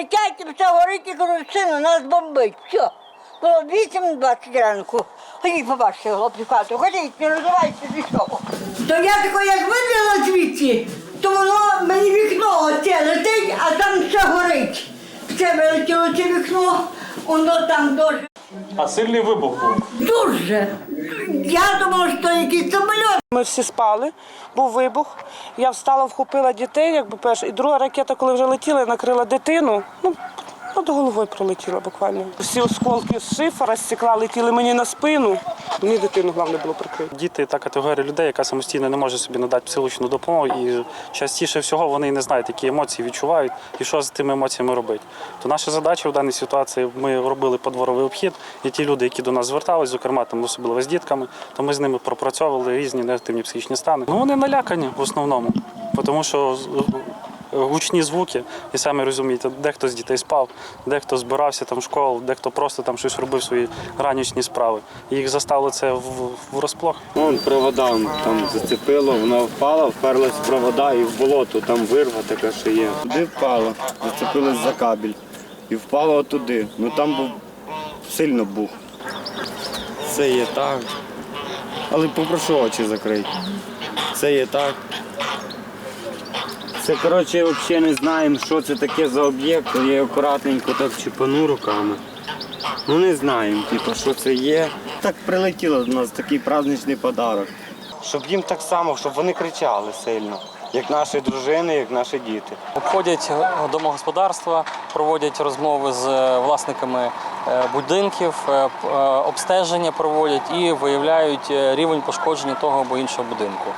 летять, і все горить, і кажуть, сину, нас бомбить. Все. Було 8-20 ранку. Ходіть, побачите, хлопці, хату. Ходіть, не роздавайте нічого. То я тако, як виділа звідси, то воно мені вікно оце летить, а там все горить. Це вилетіло це вікно, воно там дуже. А сильний вибух був. Дуже. Я думала, що якийсь самоліт. Ми всі спали, був вибух. Я встала, вхопила дітей, якби перш. І друга ракета, коли вже летіла, накрила дитину. Ну, над головою пролетіла буквально. Всі осколки з шифера, з стекла летіли мені на спину. Мені дитину головне було прикрити. Діти та категорія людей, яка самостійно не може собі надати психологічну допомогу, і частіше всього вони не знають, які емоції відчувають і що з тими емоціями робити. То наша задача в даній ситуації ми робили подворовий обхід, і ті люди, які до нас звертались, зокрема там особливо з дітками, то ми з ними пропрацьовували різні негативні психічні стани. Ну вони налякані в основному, тому що гучні звуки, і самі розумієте, дехто з дітей спав, дехто збирався там в школу, дехто просто там щось робив свої ранішні справи. Їх заставило це в, розплох. Вон провода там зацепило, вона впала, вперлась в провода і в болото, там вирва така, що є. Туди впала, зацепилась за кабель і впала туди. Ну там був сильно бух. Це є так. Але попрошу очі закрити. Це є так. Це, коротше, взагалі не знаємо, що це таке за об'єкт. Я акуратненько так чіпану руками. Ну не знаємо, типу, що це є. Так прилетіло до нас такий праздничний подарок. Щоб їм так само, щоб вони кричали сильно, як наші дружини, як наші діти. Обходять домогосподарства, проводять розмови з е, власниками е, будинків, е, обстеження проводять і виявляють рівень пошкодження того або іншого будинку.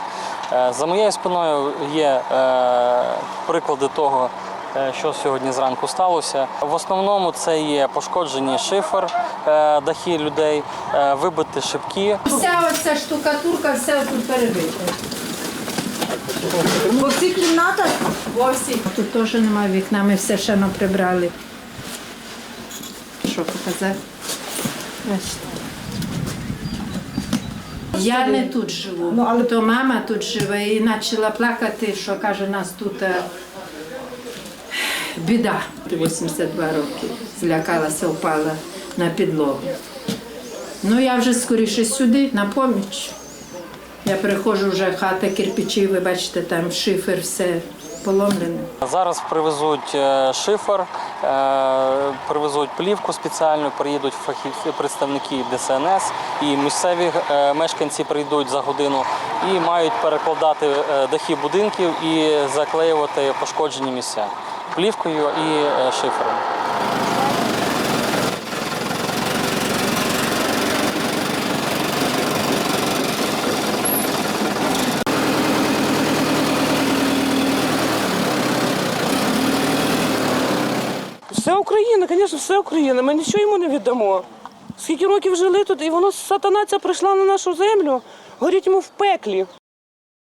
Е, За моєю спиною є е, приклади того. е, Що сьогодні зранку сталося? В основному це є пошкоджені шифер, дахи людей, вибиті шибки, Вся оця штукатурка, все тут перебита. По всіх кімнатах Во всіх. Тут теж немає вікна, ми все ще прибрали. Що показати? Бачите. Я не тут живу, то мама тут живе і почала плакати, що каже, нас тут е, біда. 82 роки. Злякалася, впала на підлогу. Ну я вже скоріше сюди, на поміч. Я приходжу вже хата кирпичі, ви бачите, там шифер, все поломлене. Зараз привезуть е, шифер, е, привезуть плівку спеціальну, приїдуть представники ДСНС і місцеві е, мешканці прийдуть за годину і мають перекладати дахи будинків і заклеювати пошкоджені місця плівкою і шифером. Все Україна, звісно, все Україна. Ми нічого йому не віддамо. Скільки років жили тут, і воно сатанаця прийшла на нашу землю, горіть йому в пеклі.